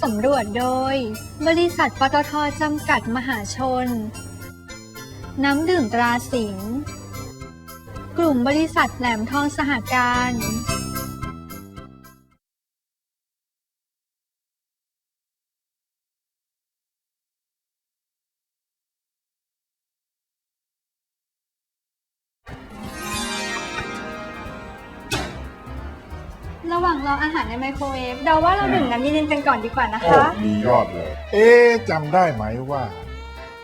สร้างนักสำรวจโดย บริษัทปตทจำกัดมหาชน น้ำดื่มตราสิงห์กลุ่มบริษัทแหลมทองสหการ ระหว่างรออาหารในไมโครเวฟเดาว่าเราดื่มน้ำเย็นๆกันก่อนดีกว่านะโอ้คะ มียอดเลย เอ๊ะจำได้ไหมว่า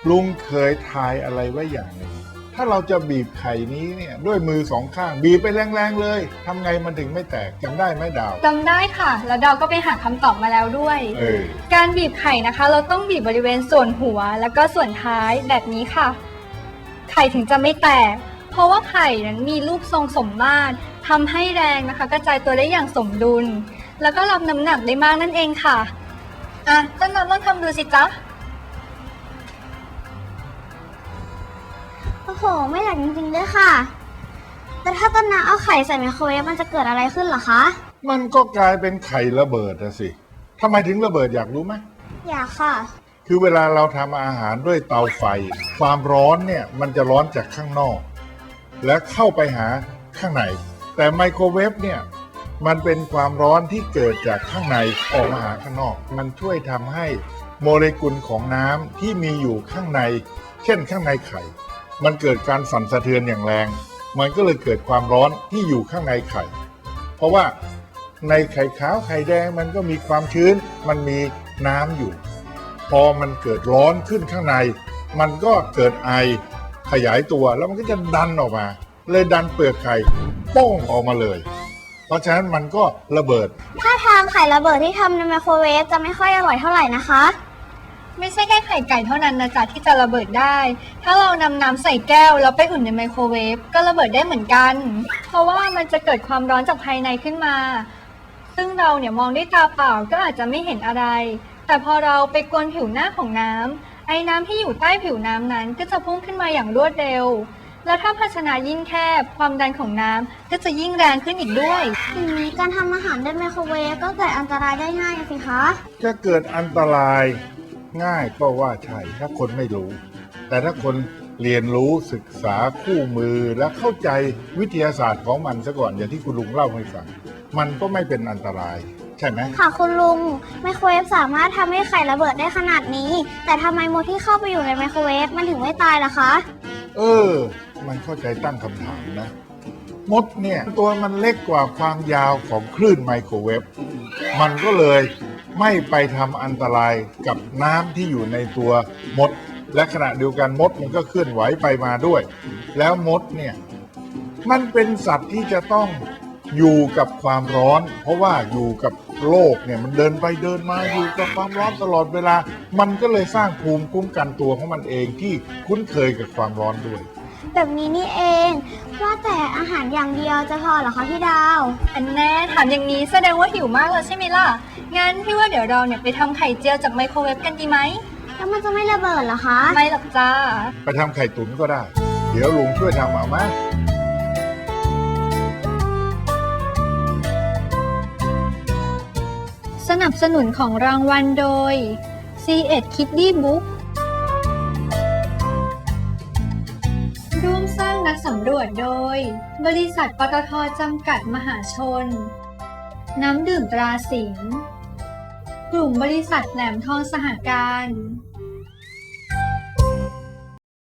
ลุงเคยทายอะไรไว้อย่างหนึ่งถ้าเราจะบีบไข่นี้เนี่ยด้วยมือสองข้างบีบไปแรงๆเลยทำไงมันถึงไม่แตกจำได้ไหมดาว จำได้ค่ะ แล้วเราก็ไปหาคำตอบมาแล้วด้วย เออ การบีบไข่นะคะ เราต้องบีบบริเวณส่วนหัว แล้วก็ส่วนท้ายแบบนี้ค่ะ ไข่ถึงจะไม่แตก เพราะว่าไข่นั้นมีรูปทรงสมมาตร ทำให้แรงนะคะ กระจายตัวได้อย่างสมดุล แล้วก็รับน้ำหนักได้มากนั่นเองค่ะ อะต้นน้ำลองทำดูสิจ๊ะ โอ้โห ไม่อยากจริงๆด้วยค่ะ แต่ถ้าต้นน้ำเอาไข่ใส่ไมโครเวฟมันจะเกิดอะไรขึ้นเหรอคะ มันก็กลายเป็นไข่ระเบิดนะสิทำไมถึงระเบิดอยากรู้ไหม อยากค่ะ คือเวลาเราทำอาหารด้วยเตาไฟ ความร้อนเนี่ยมันจะร้อนจากข้างนอก และเข้าไปหาข้างใน แต่ไมโครเวฟเนี่ยมันเป็นความร้อนที่เกิดจากข้างในออกมาหาข้างนอก มันช่วยทำให้โมเลกุลของน้ำที่มีอยู่ข้างใน เช่นข้างในไข่ มันเกิดการสั่นสะเทือนอย่างแรง มันก็เลยเกิดความร้อนที่อยู่ข้างในไข่ เพราะว่าในไข่ขาวไข่แดงมันก็มีความชื้น มันมีน้ำอยู่ พอมันเกิดร้อนขึ้นข้างใน มันก็เกิดไอขยายตัวแล้วมันก็จะดันออกมา เลยดันเปลือกไข่โป้งออกมาเลย เพราะฉะนั้นมันก็ระเบิด ถ้าทางไข่ระเบิดที่ทำในไมโครเวฟจะไม่ค่อยอร่อยเท่าไหร่นะคะ ไม่ใช่แค่ไข่ไก่เท่านั้นนะจ๊ะที่จะระเบิดได้ ถ้าเรานำน้ำใส่แก้วแล้วไปอุ่นในไมโครเวฟก็ระเบิดได้เหมือนกัน เพราะว่ามันจะเกิดความร้อนจากภายในขึ้นมา ซึ่งเราเนี่ยมองด้วยตาเปล่าก็อาจจะไม่เห็นอะไร แต่พอเราไปกวนผิวหน้าของน้ำไอ้น้ำที่อยู่ใต้ผิวน้ำนั้นก็จะพุ่งขึ้นมาอย่างรวดเร็ว แล้วถ้าภาชนะยิ่งแคบ ความดันของน้ำก็จะยิ่งแรงขึ้นอีกด้วย อย่างนี้การทำอาหารด้วยไมโครเวฟก็เกิดอันตรายได้ง่ายสิคะ จะเกิดอันตรายง่ายก็ว่าใช่ถ้าคนไม่รู้ แต่ถ้าคนเรียนรู้ศึกษาคู่มือและเข้าใจวิทยาศาสตร์ของมันซะก่อนอย่างที่คุณลุงเล่าให้ฟังมันก็ไม่เป็นอันตราย ใช่ไหม ค่ะคุณลุง ไมโครเวฟสามารถทำให้ไข่ระเบิดได้ขนาดนี้ แต่ทำไมมดที่เข้าไปอยู่ในไมโครเวฟมันถึงไม่ตายล่ะคะ เออ มันเข้าใจตั้งคำถามนะ มดเนี่ยตัวมันเล็กกว่าความยาวของคลื่นไมโครเวฟ มันก็เลยไม่ไปทำอันตรายกับน้ำที่อยู่ในตัวมด และขณะเดียวกันมดมันก็เคลื่อนไหวไปมาด้วย แล้วมดเนี่ยมันเป็นสัตว์ที่จะต้องอยู่กับความร้อน เพราะว่าอยู่กับโลกเนี่ยมันเดินไปเดินมาอยู่กับความร้อนตลอดเวลา มันก็เลยสร้างภูมิคุ้มกันตัวของมันเองที่คุ้นเคยกับความร้อนด้วย แบบนี้นี่เอง ว่าแต่อาหารอย่างเดียวจะพอเหรอคะพี่ดาว อันแน่ถามอย่างนี้แสดงว่าหิวมากแล้วใช่ไหมล่ะ งั้นพี่ว่าเดี๋ยวเราเนี่ยไปทำไข่เจียวจากไมโครเวฟกันดีไหม แล้วมันจะไม่ระเบิดเหรอคะ ไม่หรอกจ้า ไปทำไข่ตุ๋นก็ได้ เดี๋ยวลุงช่วยทำเอามาสนับสนุนของรางวัลโดย C1 Kiddie Book ร่ สำรวจโดย บริษัทปตทจำกัดมหาชน น้ำดื่มตราสิงห์กลุ่มบริษัทแหลมทองสหการ